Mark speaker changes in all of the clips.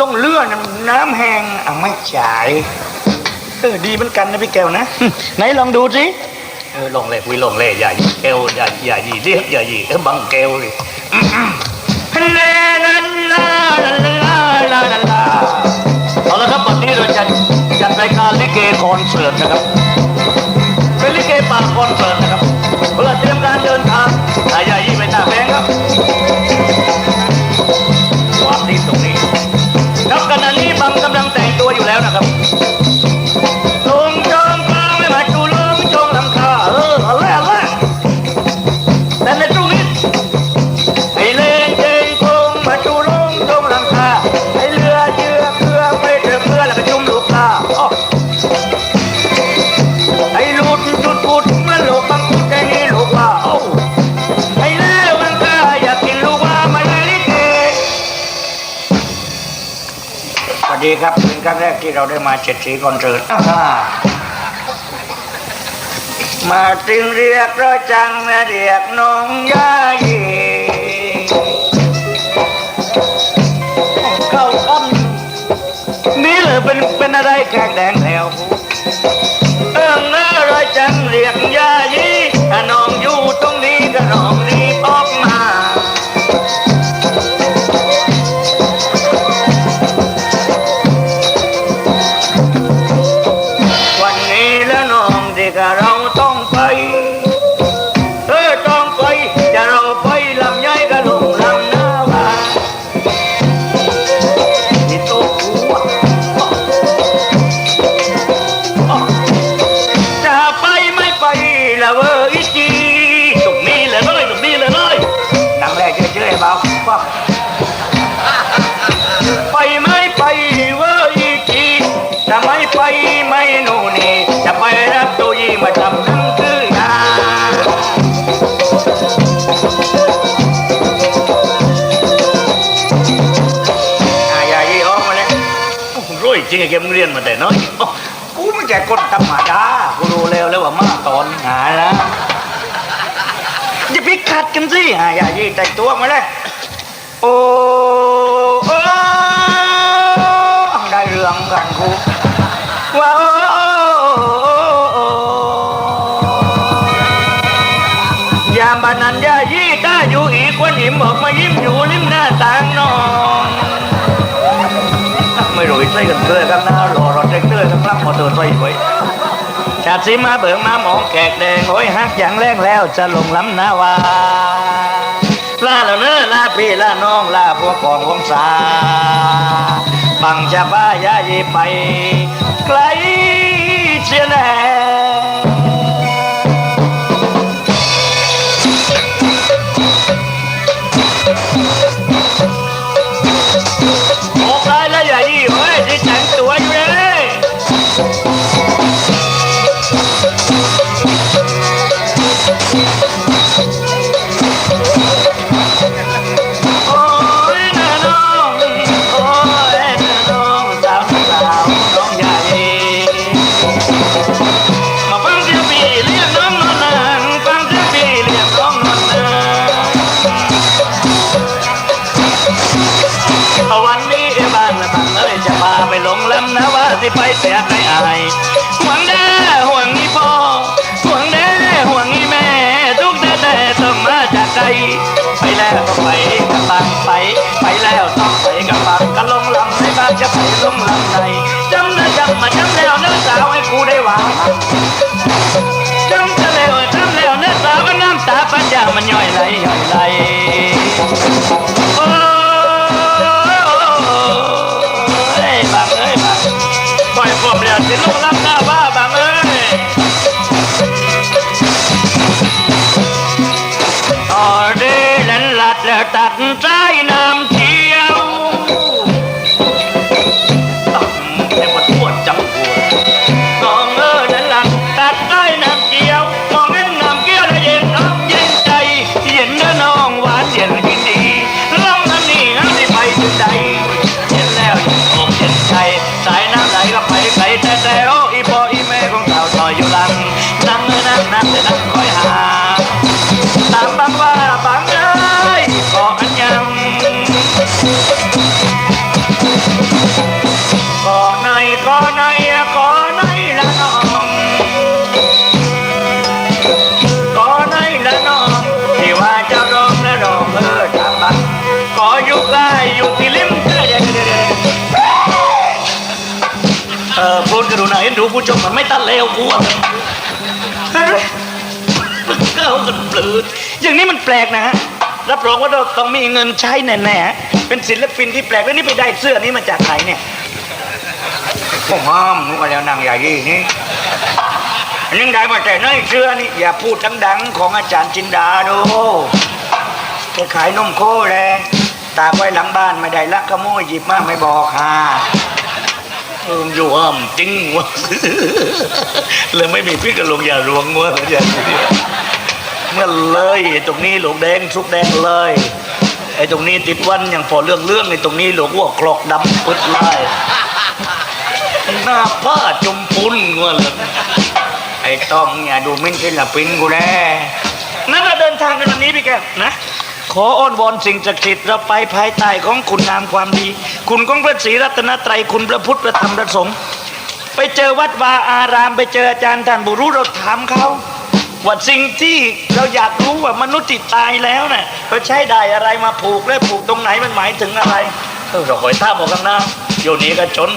Speaker 1: ลงเรือน่ะน้ำแห้งอะไม่จ่ายเออดีเหมือนกันนะพี่แก้วนะ ไหนลองดูสิเออลงเลยคุยลงเลยอย่าหยีแก้วอย่าอย่าหยีเรียกอย่าหยีเออบังแก้วเลยฮันลาลาลาลาลาลาลาเอาละครับวันนี้เราจะจัดรายการลิเกคอนเสิร์ตนะครับเป็นลิเกป่าคอนเสิร์ตนะครับ ดีครับเป็นครั้งแรกที่เราได้มาเจ็ดสีคอนเสิร์ตอ่าฮะมาจึงเรียกเราจังนะเรียกน้องยายีเข้าคำนี่เลยเป็นเป็นอะไรแขกแดงแล้วเอิงเออร้อยจังเรียกยายีน้องอยู่ตรง ไม่ไปไม่โน่นนี่จะไปรับตัวยีมาทำหนังคือยาอะอย่ายีออกมาเลยรู้จริงไอ้เกมงเรียนมาแต่น้อยโอ้กูไม่ใช่คนธรรมดากูรู้แล้วแล้วว่ามาตอนหาแล้วอย่าไปขัดกันสิฮะอย่ายีแต่งตัวมาเลยโอ้โอ้ได้เรื่องกันกู อกันไว้ไว้ชาติสีมาเบิ่งมาหมองแขกแดงโอ้ยฮักอย่างแรงแล้วจะลงล้ำนาวาลาแล้วเนอลาพี่ลาน้องลาพวกกองวงสาบังจะบ้ายายีไปไกลเชียแน่ ไปหลงลำนะว่าสิไปเสียใครอายห่วงแน่ห่วงนี่พ่อห่วงแน่ห่วงนี่แม่ ทุกแต่แต่ต้องมาจากไกลไปแล้วต้องไปกับบังไป ไปแล้วต้องไปกับบังกันลงลำในบ้านจะไปลงลำในจำนะจำมาจำแล้วเนื้อสาวให้กูได้วางจำจะแล้วจำแล้วเนื้อสาวก็น้ำตาปัญญามันย่อยไหลย่อยไหล ว่าจะร้องและร้องเออทำบัตรขอยุกไล่อยู่ที่ริมเสื้อแดเออโปรดกรุณาเอ็นดูผู้ชมมันไม่ตันเลวกูอะเก้ากันปลืดอย่างนี้มันแปลกนะฮะรับรองว่าเราต้องมีเงินใช้แน่ๆเป็นศิลปินที่แปลกแล้วนี่ไปได้เสื้อนี้มาจากไหนเนี่ยผมห้ามนุกแล้วนางใหญ่นี่ ยังได้มาแต่ไหนเสื้อนี่อย่าพูดทั้งดังของอาจารย์จินดาดูแกขายนมโคแลตากไว้หลังบ้านไม่ได้ลักขโมยหยิบมาไม่บอกค่ะเออยู่ห้ามจริงวะเลยไม่มีพี่กระลงอย่ารวงวเลยอย่าเมื่อเลยไอ้ตรงนี้หลวงแดงสุกแดงเลยไอ้ตรงนี้ติดวันอย่างพอเรื่องเรื่องไอ้ตรงนี้หลวงวัวคลอกดำปึ๊ดไล่หน้าผ้าจมปุ้นงัวเลย อ้ต้องอย่าดูมิ่นศิลปินกูแน่นั่นเราเดินทางกันวันนี้พี่แกนะ ขออ้อนวอนสิ่งศักดิ์สิทธิ์เราไปภายใต้ของคุณงามความดี คุณของพระศรีรัตนตรัยคุณพระพุทธพระธรรมพระสงฆ์ไปเจอวัดวาอารามไปเจออาจารย์ท่านบุรุษเราถามเขาว่าสิ่งที่เราอยากรู้ว่ามนุษย์ที่ตายแล้วเนี่ยเขาใช้ได้อะไรมาผูกและผูกตรงไหนมันหมายถึงอะไรเออเราคอยท่าบอกกันนะโยนี้ก็จน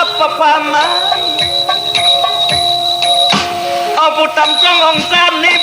Speaker 1: apa mai เอาผู้ทำจ้ององค์ซ้ำนี้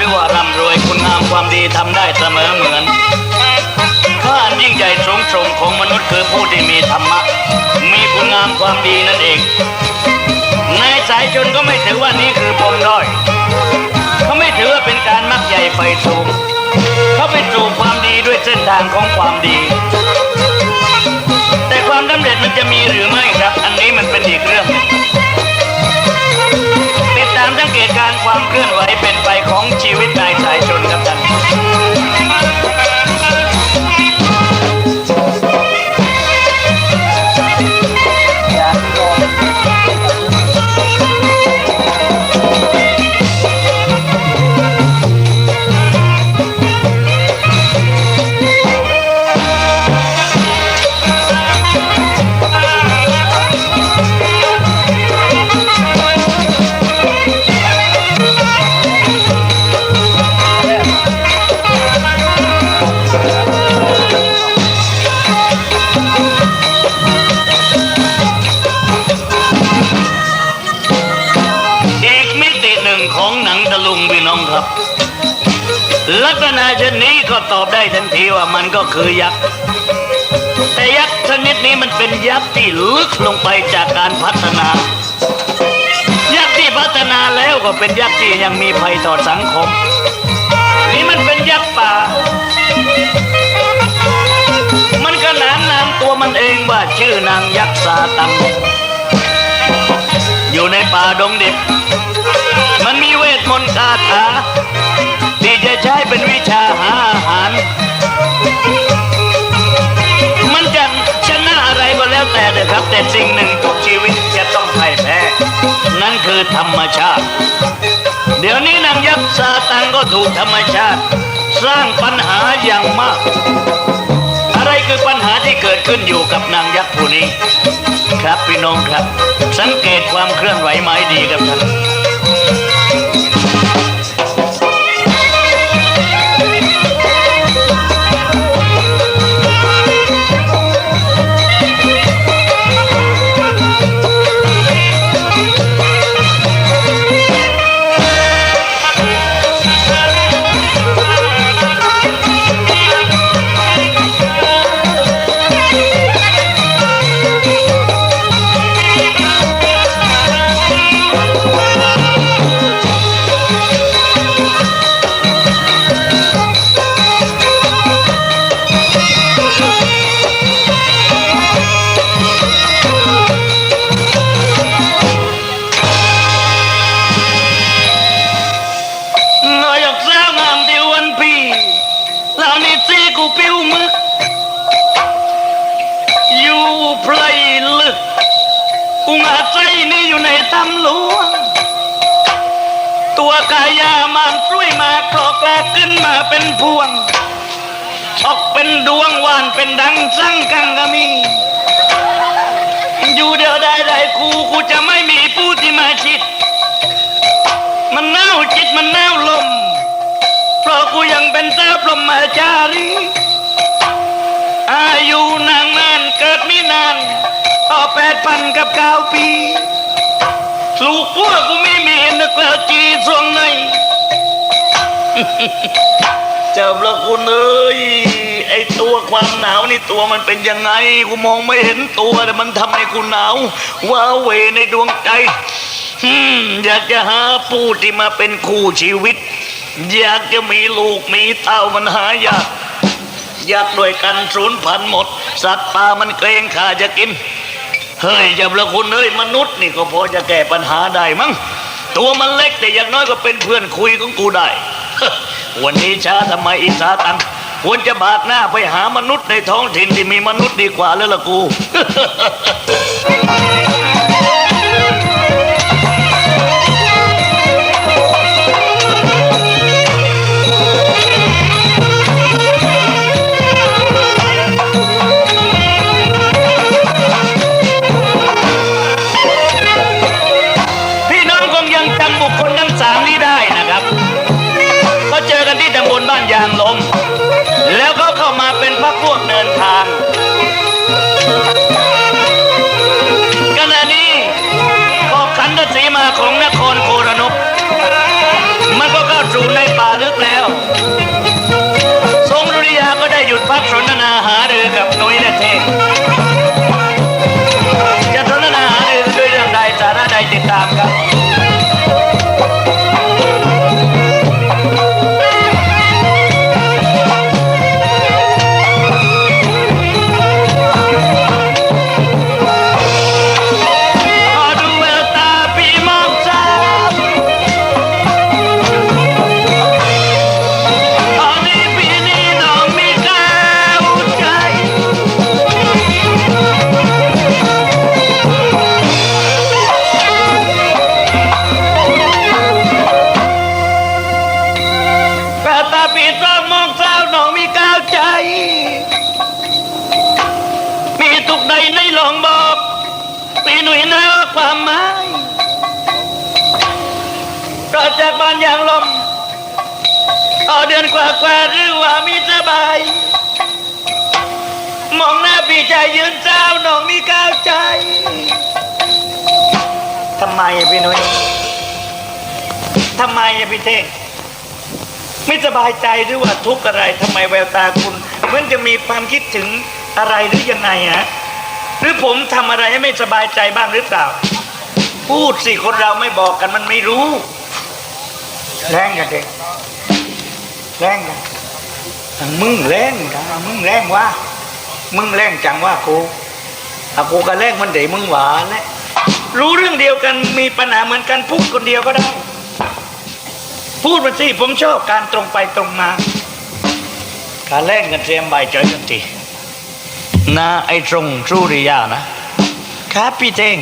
Speaker 1: หรือว่าร่ำรวยคุณงามความดีทำได้เสมอเหมือนข้านยิ่งใหญ่สูงส่งของมนุษย์คือผู้ที่มีธรรมะ มีคุณงามความดีนั่นเองในสายชนก็ไม่ถือว่านี่คือปมด้อยเขาไม่ถือว่าเป็นการมักใหญ่ไฟสูง เขาไปสู่ความดีด้วยเส้นทางของความดี ณะเช่นนี้ก็ตอบได้ทันทีว่ามันก็คือยักษ์แต่ยักษ์ชนิดนี้มันเป็นยักษ์ที่ลึกลงไปจากการพัฒนา ยักษ์ที่พัฒนาแล้วก็เป็นยักษ์ที่ยังมีภัยต่อสังคม นี่มันเป็นยักษ์ป่า มันขนานนามตัวมันเองว่าชื่อนางยักษ์ซาตังอยู่ในป่าดงดิบมันมีเวทมนต์คาถา ใช้เป็นวิชาหาอาหาร มันจะชนะอะไรก็แล้วแต่เถอะครับ แต่สิ่งหนึ่งทุกชีวิตจะต้องพ่ายแพ้ นั่นคือธรรมชาติ เดี๋ยวนี้นางยักษ์ซาตังก็ถูกธรรมชาติ สร้างปัญหาอย่างมาก อะไรคือปัญหาที่เกิดขึ้นอยู่กับนางยักษ์ผู้นี้ ครับพี่น้องครับ สังเกตความเคลื่อนไหวไม้ดีครับท่าน อุงอาใจนี่อยู่ในตำหลวง ตัวกายามันช่วยมาปลอกแปลกขึ้นมาเป็นพวงชอกเป็นดวงวานเป็นดังสั่งกังกะมี อยู่เดียวได้ได้กูกูจะไม่มีผู้ที่มาชิด มันเน่าจิตมันเน่าลม เพราะกูยังเป็นเจ้าพรหมจารีอายุนางนานเกิดไม่นาน ดพันกับเก้าปี ลูกพวกกูไม่มีนึกแล้วจีสวงในเจ้าพระคุณเอ้ยไอตัวความหนาวนี่ตัวมันเป็นยังไงกูมองไม่เห็นตัวแต่มันทำให้กูหนาวว้าเวในดวงใจอืมอยากจะหาผู้ที่มาเป็นคู่ชีวิต อยากจะมีลูกมีเต้ามันหายากอยากด้วยกันสูญพันหมด สัตว์ป่ามันเกรงข้าจะกิน เฮ้ยอย่าประคุณเฮ้ยมนุษย์นี่ก็พอจะแก้ปัญหาได้มั้งตัวมันเล็กแต่อย่างน้อยก็เป็นเพื่อนคุยของกูได้ วันนี้ช้าทำไมอิสาตังควรจะบาดหน้าไปหามนุษย์ในท้องถิ่นที่มีมนุษย์ดีกว่าแล้วล่ะกู ก็ ก็จากบ้านอย่างลมเอาเดือนกว่ากว่าๆหรือว่ามีสบาย มองหน้าพี่ชายยืนเจ้าน้องมีก้าวใจทำไมพี่นุ่ยทำไมพี่เท่งไม่สบายใจหรือว่าทุกข์อะไรทำไมแววตาคุณเหมือนจะมีความคิดถึงอะไรหรือยังไงฮะหรือผมทำอะไรให้ไม่สบายใจบ้างหรือเปล่า พูดสิคนเราไม่บอกกันมันไม่รู้ แรงกันเด็กแรงกันมึงแรงกันมึงแรงว่ามึงแรงจังว่ากูอากูก็แรงมันเดมึงหวานแหละรู้เรื่องเดียวกันมีปัญหาเหมือนกันพูดคนเดียวก็ได้ พูดมาสิผมชอบการตรงไปตรงมาการแรงกันเตรียมใบใจกันทีนาไอ้ตรงสุริยานะ ครับพี่เจง